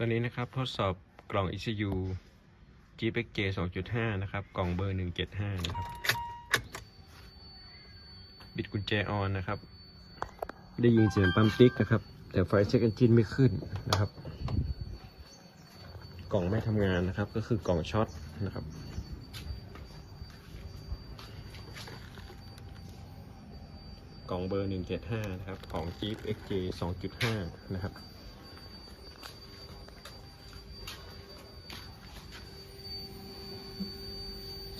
ตอนนี้นะครับทดสอบกล่อง ECU GPX 2.5 นะครับ กล่องเบอร์ 175 นะครับ บิดกุญแจออนนะครับ ได้ยินเสียงปั๊มติ๊กนะครับ แต่ไฟเช็คเอนจินไม่ขึ้นนะครับ กล่องไม่ทำงานนะครับ ก็คือกล่องช็อตนะครับกล่องเบอร์ 175 นะครับ ของ Jeep XJ 2.5 นะครับ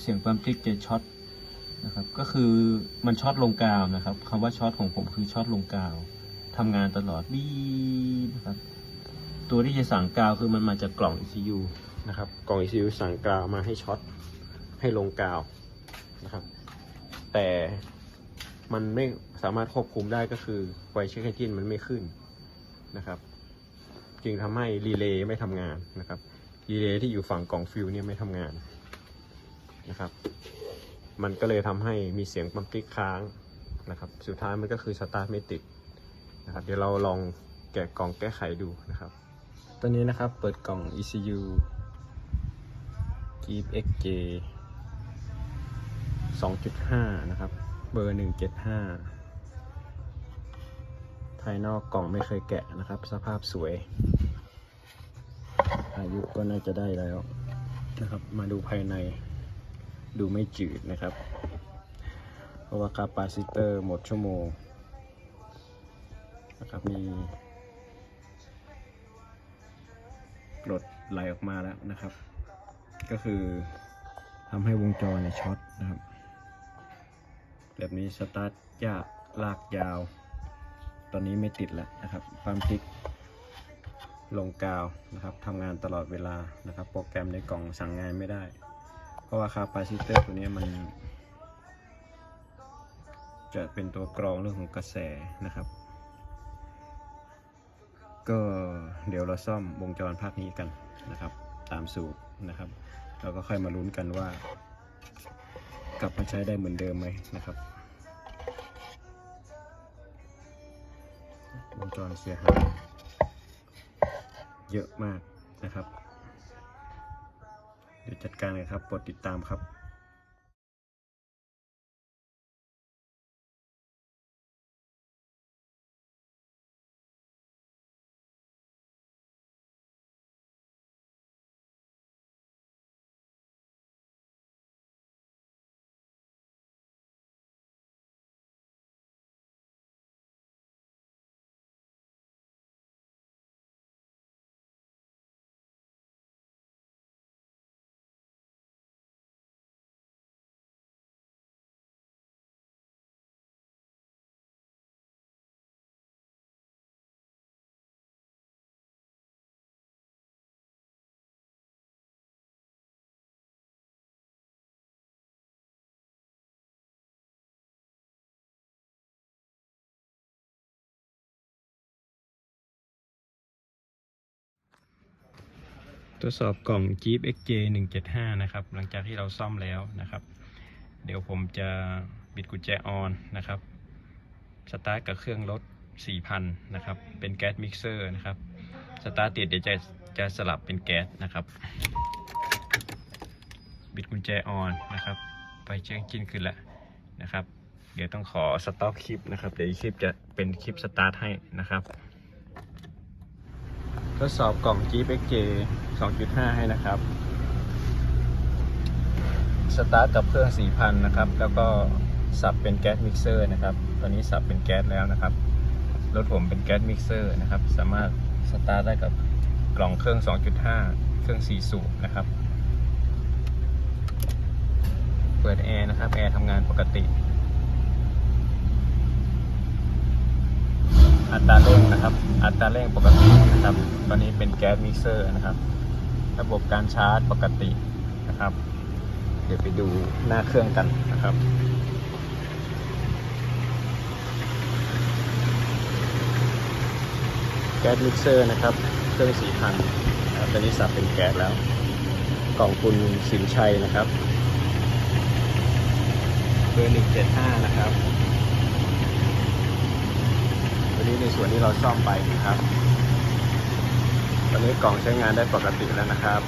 สียงปั๊มติ๊กจะช็อตนะครับก็คือมันช็อตลงกาวนะครับคำว่าช็อตของผมคือช็อตลงกาวทำงานตลอดบีนะครับตัวที่จะสั่งกาวคือมันมาจากกล่อง ECU นะครับกล่อง ECU สั่งกาวมาให้ช็อตให้ลงกาวนะครับ แต่มันไม่สามารถควบคุมได้ก็คือไฟเช็คเอนจินมันไม่ขึ้นนะครับจึงทำให้รีเลย์ไม่ทำงานนะครับรีเลย์ที่อยู่ฝั่งกล่องฟิวเนี่ยไม่ทำงาน นะครับ มันก็เลยทำให้มีเสียงปั๊มติ๊กค้างนะครับ สุดท้ายมันก็คือสตาร์ทไม่ติดนะครับ เดี๋ยวเราลองแกะกล่องแก้ไขดูนะครับ ตอนนี้นะครับเปิดกล่อง ECU Jeep XJ 2.5 นะครับ เบอร์ 175 ภายนอกกล่องไม่เคยแกะนะครับ สภาพสวย อายุก็น่าจะได้แล้วนะครับ มาดูภายใน ดูไม่จืดนะครับ เพราะว่าคาปาซิเตอร์หมดชั่วโมงนะครับมีกรดไหลออกมาแล้วนะครับ ก็คือทำให้วงจรเนี่ยช็อตนะครับ แบบนี้สตาร์ทยากลากยาว ตอนนี้ไม่ติดแล้วนะครับความพลิกลงกาวนะครับทำงานตลอดเวลานะครับ โปรแกรมในกล่องสั่งงานไม่ได้ เพราะว่าคาปาซิเตอร์ตัวนี้มัน จะเป็นตัวกรองเรื่องของกระแสนะครับ ก็เดี๋ยวเราซ่อมวงจรภาคนี้กันนะครับ ตามสูตรนะครับ เราก็ค่อยมาลุ้นกันว่า กลับมาใช้ได้เหมือนเดิมไหมนะครับวงจรเสียหายเยอะมากนะครับ เดี๋ยวจัดการเลยครับกดติดตามครับ ทดสอบกล่อง Jeep XJ 175 นะครับ หลังจากที่เราซ่อมแล้วนะครับ เดี๋ยวผมจะบิดกุญแจออนนะครับ สตาร์ทกับเครื่องรถ 4,000 นะครับ เป็นแก๊สมิกเซอร์นะครับ สตาร์ทติดเดี๋ยวจะจะสลับเป็นแก๊สนะครับ บิดกุญแจออนนะครับไฟเช็คจินขึ้นแล้วนะครับ เดี๋ยวต้องขอสต็อปคลิปนะครับ เดี๋ยวคลิปจะเป็นคลิปสตาร์ทให้นะครับ ทดสอบกล่อง Jeep XJ 2.5 ให้นะครับ สตาร์ทกับเครื่อง 4,000 นะครับ แล้วก็สับเป็นแก๊สมิกเซอร์นะครับ ตอนนี้สับเป็นแก๊สแล้วนะครับ รถผมเป็นแก๊สมิกเซอร์นะครับ สามารถสตาร์ทได้กับกล่องเครื่อง 2.5 เครื่อง 4 สูบนะครับ เปิดแอร์นะครับ แอร์ทำงานปกติ อัตราเร่งนะครับ อัตราเร่งปกตินะครับ ตอนนี้เป็นแก๊สมิเซอร์นะครับ ระบบการชาร์จปกตินะครับ เดี๋ยวไปดูหน้าเครื่องกันนะครับแก๊สมิกเซอร์นะครับ เครื่องสีพันตอนนี้สับเป็นแก๊สแล้ว กล่องคุณสินชัยนะครับ เบอร์หนึ่งเจ็ดห้านะครับ วันนี้ ในส่วนที่เราซ่อมไปนะครับ ตอนนี้กล่องใช้งานได้ปกติแล้วนะครับ